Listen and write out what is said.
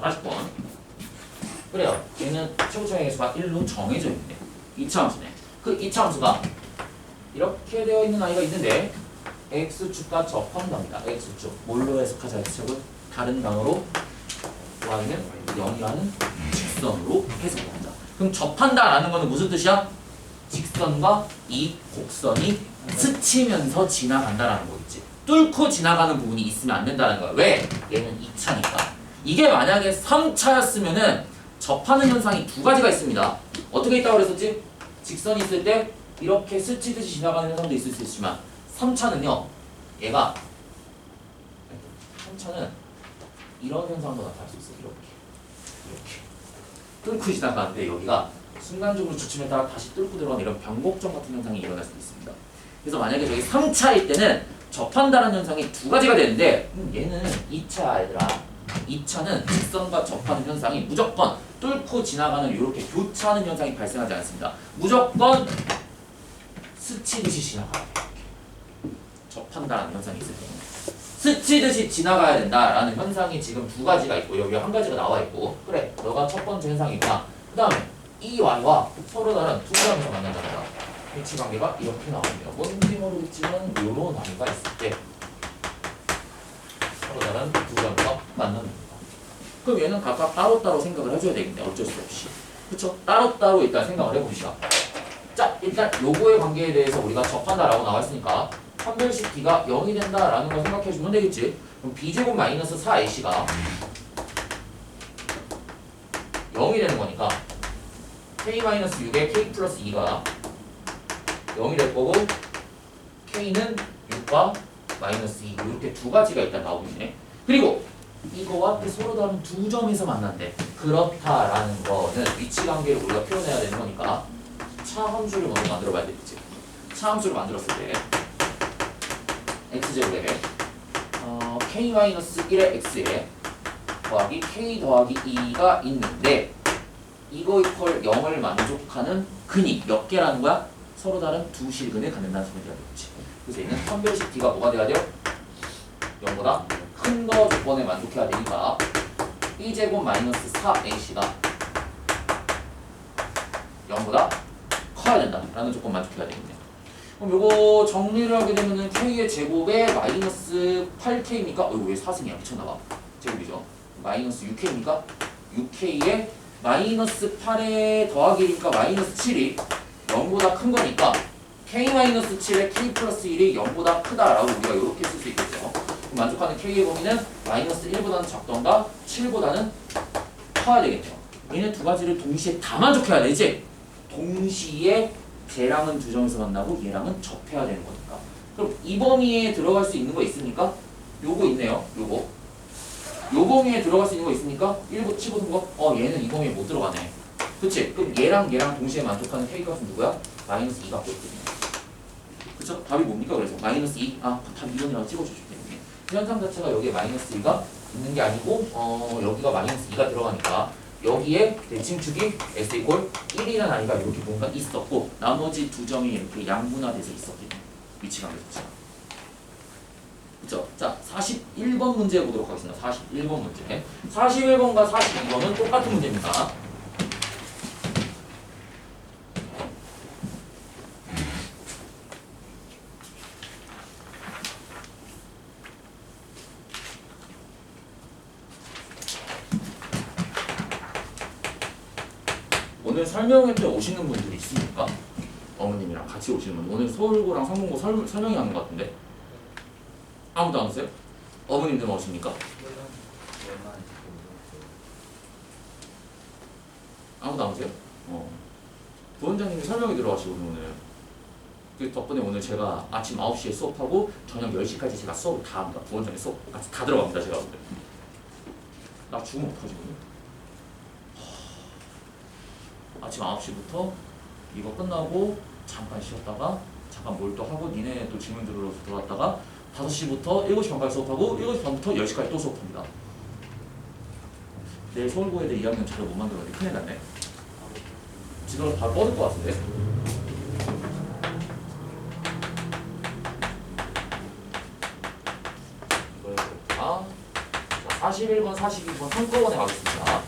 40번. 그래요. 얘는 최고점의 개수가 1로 정해져 있네. 이차 함수네. 그 이차 함수가 이렇게 되어 있는 아이가 있는데 x축과 접한답니다. x축. 뭘로 해석하자 x축은 다른 단어로 y는 0이라는 직선으로 해석합니다. 그럼 접한다라는 거는 무슨 뜻이야? 직선과 이 곡선이 스치면서 지나간다라는 거겠지. 뚫고 지나가는 부분이 있으면 안 된다는 거야. 왜? 얘는 2차니까. 이게 만약에 3차였으면은 접하는 현상이 두 가지가 있습니다. 어떻게 있다고 그랬었지? 직선이 있을 때 이렇게 스치듯이 지나가는 현상도 있을 수 있지만 3차는요. 얘가 3차는 이런 현상도 나타날 수 있어. 이렇게. 이렇게. 뚫고 지나가는데 여기가 순간적으로 주춤에 따라 다시 뚫고 들어가는 이런 변곡점 같은 현상이 일어날 수도 있습니다. 그래서 만약에 저기 3차일 때는 접한다는 현상이 두 가지가 되는데 음, 얘는 2차 얘들아 2차는 직선과 접하는 현상이 무조건 뚫고 지나가는 이렇게 교차하는 현상이 발생하지 않습니다. 무조건 스치듯이. 이렇게. 접한다는 현상이 있을 때는 스치듯이 지나가야 된다라는 현상이 지금 두 가지가 있고 여기 한 가지가 나와 있고 그래 너가 첫 번째 현상이구나 그 다음에 이 y와 서로 다른 두 점에서 만난답니다 위치 관계가 이렇게 나옵니다 뭔지 모르겠지만 요런 아이가 있을 때 서로 다른 두 점에서 만납니다 그럼 얘는 각각 따로따로 생각을 해줘야 되겠네 어쩔 수 없이 그쵸? 따로따로 일단 생각을 해봅시다 자 일단 요거의 관계에 대해서 우리가 접한다라고 나왔으니까 판별식 D가 0이 된다라는 걸 생각해주면 되겠지. 그럼 B제곱 마이너스 4AC가 0이 되는 거니까 K 마이너스 6에 K 플러스 2가 0이 될 거고 K는 6과 마이너스 2 이렇게 두 가지가 일단 나오겠네. 그리고 이거와 서로 다른 두 점에서 만난대. 그렇다라는 거는 위치 관계를 우리가 표현해야 되는 거니까 차 함수를 먼저 만들어 봐야 되겠지. 차 함수를 만들었을 때 x제곱에 어, k-1의 x에 더하기 k 더하기 2가 있는데 이거 이퀄 0을 만족하는 근이 몇 개라는 거야? 서로 다른 두 실근을 갖는다는 소리가 되겠지. 그래서 얘는 판별식 D가 뭐가 돼야 돼요? 0보다 큰 거 조건에 만족해야 되니까 B제곱 마이너스 4AC가 0보다 커야 된다라는 조건 만족해야 되겠네. 그럼 요거 정리를 하게 되면은 K의 제곱에 마이너스 8K입니까? 어이구 왜 4승이야 미쳤나봐 제곱이죠 마이너스 6K입니까? 6K에 마이너스 8에 더하기니까 마이너스 7이 0보다 큰 거니까 K 마이너스 7에 K 플러스 1이 0보다 크다라고 우리가 이렇게 쓸 수 있겠죠 만족하는 K의 범위는 마이너스 1보다는 작던가 7보다는 커야 되겠죠 얘네 두 가지를 동시에 다 만족해야 되지 동시에 쟤랑은 두 점에서 만나고 얘랑은 접해야 되는 거니까. 그럼 이 범위에 들어갈 수 있는 거 있습니까? 요거 있네요. 요거. 요 범위에 들어갈 수 있는 거 있습니까? 1부 치고 든 거? 어 얘는 이 범위에 못 들어가네. 그치? 그럼 얘랑 얘랑 동시에 만족하는 k 값은 누구야? 마이너스 2밖에 없거든요. 그쵸? 답이 뭡니까? 그래서 마이너스 2? 아, 답 2번이라고 찍어주시면 되겠네. 현상 자체가 여기에 마이너스 2가 있는 게 아니고 어 여기가 마이너스 2가 들어가니까 여기에 대칭축이 s 이퀄 1이라는 아이가 이렇게 뭔가 있었고 나머지 두 점이 이렇게 양분화돼서 있었기 때문에 위치가 그렇죠. 그죠? 자, 41번 문제 보도록 하겠습니다. 41번 문제. 41번과 42번은 똑같은 문제입니다. 오늘 설명회 때 오시는 분들이 있습니까? 어머님이랑 같이 오시는 분. 오늘 서울고랑 상공고 설, 설명회 하는 것 같은데 아무도 안 오세요? 어머님들만 오십니까? 아무도 안 오세요? 어. 부원장님이 설명회 들어가시고 오늘 그 덕분에 오늘 제가 아침 9시에 수업하고 저녁 10시까지 제가 수업을 다 합니다. 부원장님 수업 같이 다 들어갑니다. 제가 오늘. 나 죽으면 어떡하지? 아침 9시부터 이거 끝나고 잠깐 쉬었다가 잠깐 뭘 또 하고 니네 또 질문 들으러 들어왔다가 5시부터 7시 반까지 수업하고 7시 반부터 10시까지 또 수업합니다. 내일 서울고 애들 2학년 자료 못 만들었는데 큰일 났네. 지금 바로 뻗을 것 같은데. 해볼까? 자, 41번, 42번 한꺼번에 가겠습니다.